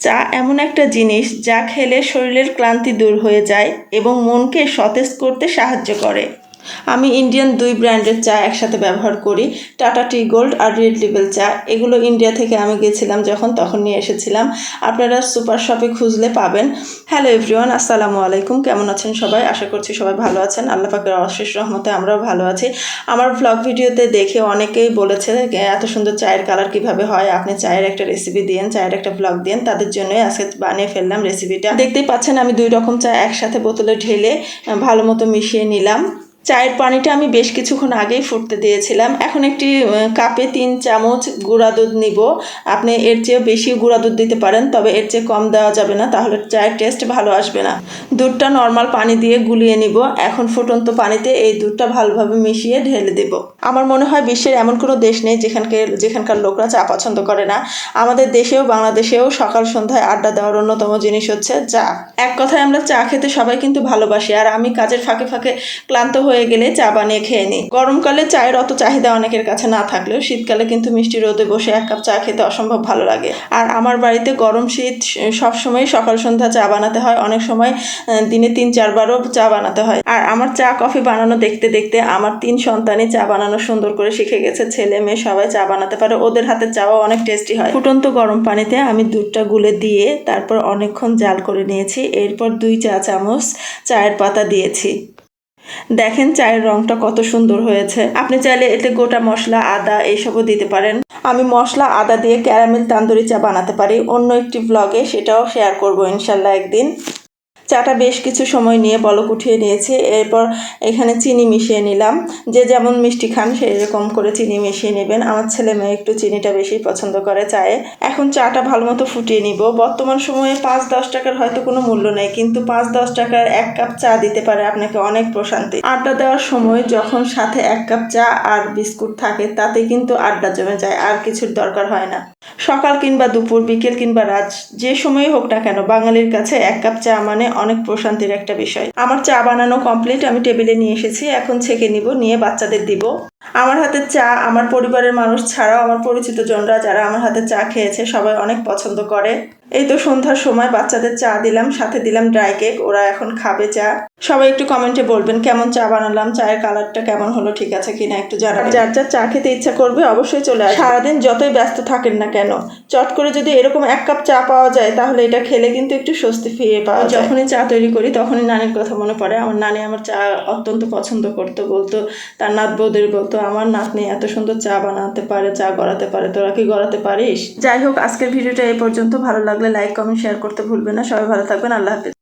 চা এমন একটা জিনিস যা খেলে শরীরের ক্লান্তি দূর হয়ে যায় এবং মনকে সতেজ করতে সাহায্য করে। আমি ইন্ডিয়ান দুই ব্র্যান্ডের চা একসাথে ব্যবহার করি টাটা টি গোল্ড আর রেড লেবেল চা। এগুলো ইন্ডিয়া থেকে আমি গেছিলাম যখন তখন নিয়ে এসেছিলাম। আপনারা সুপার শপে খুঁজলে পাবেন। হ্যালো এভরিওয়ান আসসালামু আলাইকুম। কেমন আছেন সবাই? আশা করছি সবাই ভালো আছেন। আল্লাহ পাকের অশেষ রহমতে আমরাও ভালো আছি। আমার ব্লগ ভিডিওতে দেখে অনেকেই বলেছে এত সুন্দর চায়ের কালার কীভাবে হয়? আপনি চায়ের একটা রেসিপি দিন চায়ের একটা ব্লগ দিন তাদের জন্যই আজকে বানিয়ে ফেললাম রেসিপিটা দেখতেই পাচ্ছেন, আমি দুই রকম চা একসাথে বোতলে ঢেলে ভালো মতো মিশিয়ে নিলাম। চায়ের পানিটা আমি বেশ কিছুক্ষণ আগেই ফুটতে দিয়েছিলাম। এখন একটি কাপে তিন চামচ গুঁড়া দুধ নিব। আপনি এর চেয়েও বেশি গুঁড়া দুধ দিতে পারেন, তবে এর চেয়ে কম দেওয়া যাবে না, তাহলে চায়ের টেস্ট ভালো আসবে না। দুধটা নর্মাল পানি দিয়ে গুলিয়ে নিব। এখন ফুটন্ত পানিতে এই দুধটা ভালোভাবে মিশিয়ে ঢেলে দেব। আমার মনে হয় বিশ্বের এমন কোনো দেশ নেই যেখানকে, যেখানকার লোকরা চা পছন্দ করে না। আমাদের দেশেও, বাংলাদেশেও সকাল সন্ধ্যায় আড্ডা দেওয়ার অন্যতম জিনিস হচ্ছে চা। এক কথায় আমরা চা খেতে সবাই কিন্তু ভালোবাসি, আর আমি কাজের ফাঁকে ফাঁকে ক্লান্ত হয়ে গেলে চা বানিয়ে খেয়ে নিই। গরমকালে চায়ের অত চাহিদা অনেকের কাছে না থাকলেও শীতকালে কিন্তু মিষ্টি রোদে বসে এক কাপ চা খেতে অসম্ভব ভালো লাগে। আর আমার বাড়িতে গরম শীত সবসময় সকাল সন্ধ্যা চা বানাতে হয়। অনেক সময় দিনে তিন চারবারও চা বানাতে হয়। আর আমার চা, কফি বানানো দেখতে দেখতে আমার তিন সন্তানই চা বানানো সুন্দর করে শিখে গেছে। ছেলে মেয়ে সবাই চা বানাতে পারে। ওদের হাতে চাও অনেক টেস্টি হয়। ফুটন্ত গরম পানিতে আমি দুধটা গুলে দিয়ে তারপর অনেকক্ষণ জাল করে নিয়েছি। এরপর দুই চা চামচ চায়ের পাতা দিয়েছি। দেখেন চায়ের রংটা কত সুন্দর হয়েছে। আপনি চাইলে এতে গোটা মশলা, আদা এইসবও দিতে পারেন। আমি মশলা, আদা দিয়ে ক্যারামেল, তান্দুরি চা বানাতে পারি। অন্য একটি ব্লগে সেটাও শেয়ার করব ইনশাল্লাহ একদিন। চাটা বেশ কিছু সময় নিয়ে বলক উঠিয়ে নিয়েছি। এরপর এখানে চিনি মিশিয়ে নিলাম। যে যেমন মিষ্টি খান, সেই রকম করে চিনি মিশিয়ে নেবেন। আমার ছেলে মেয়ে একটু চিনিটা বেশি পছন্দ করে চায়ে। এখন চাটা ভালো মতো ফুটিয়ে নিব। বর্তমান সময়ে পাঁচ দশ টাকার হয়তো কোনো মূল্য নেই, কিন্তু পাঁচ দশ টাকার এক কাপ চা দিতে পারে আপনাকে অনেক প্রশান্তি। আড্ডা দেওয়ার সময় যখন সাথে এক কাপ চা আর বিস্কুট থাকে তাতে কিন্তু আড্ডা জমে যায়, আর কিছুর দরকার হয় না। সকাল কিংবা দুপুর, বিকেল কিংবা রাত, যে সময় হোক না কেন, বাঙালির কাছে এক কাপ চা মানে অনেক প্রশান্তির একটা বিষয়। আমার চা বানানো কমপ্লিট আমি টেবিলে নিয়ে এসেছি, এখন ছেঁকে নিব, নিয়ে বাচ্চাদের দিব। আমার হাতের চা আমার পরিবারের মানুষ ছাড়াও আমার পরিচিত জনরা যারা আমার হাতে চা খেয়েছে সবাই অনেক পছন্দ করে। এই তো সন্ধ্যার সময় বাচ্চাদের চা দিলাম সাথে দিলাম ড্রাই কেক ওরা এখন খাবে চা। সবাই একটু কমেন্টে বলবেন কেমন চা বানালাম চায়ের কালারটা কেমন হলো ঠিক আছে কিনা একটু জানাবেন। যার যার চা খেতে ইচ্ছা করবে অবশ্যই চলে আসবে। সারাদিন যতই ব্যস্ত থাকেন না কেন চট করে যদি এরকম এক কাপ চা পাওয়া যায় তাহলে এটা খেলে কিন্তু একটু স্বস্তি ফিরে পাওয়া যায়। যখনই চা তৈরি করি তখনই নানির কথা মনে পড়ে। আমার নানি আমার চা অত্যন্ত পছন্দ করতো বলতো তার নাত বৌদের বলতো আমার নাতনি এত সুন্দর চা বানাতে পারে, চা গড়াতে পারে, তোরা কি গড়াতে পারিস? যাই হোক, আজকের ভিডিওটা এই পর্যন্ত। ভালো লাগলে লাইক কমেন্ট শেয়ার করতে ভুলবে না। সবাই ভালো থাকবেন। আল্লাহ হাফিজ।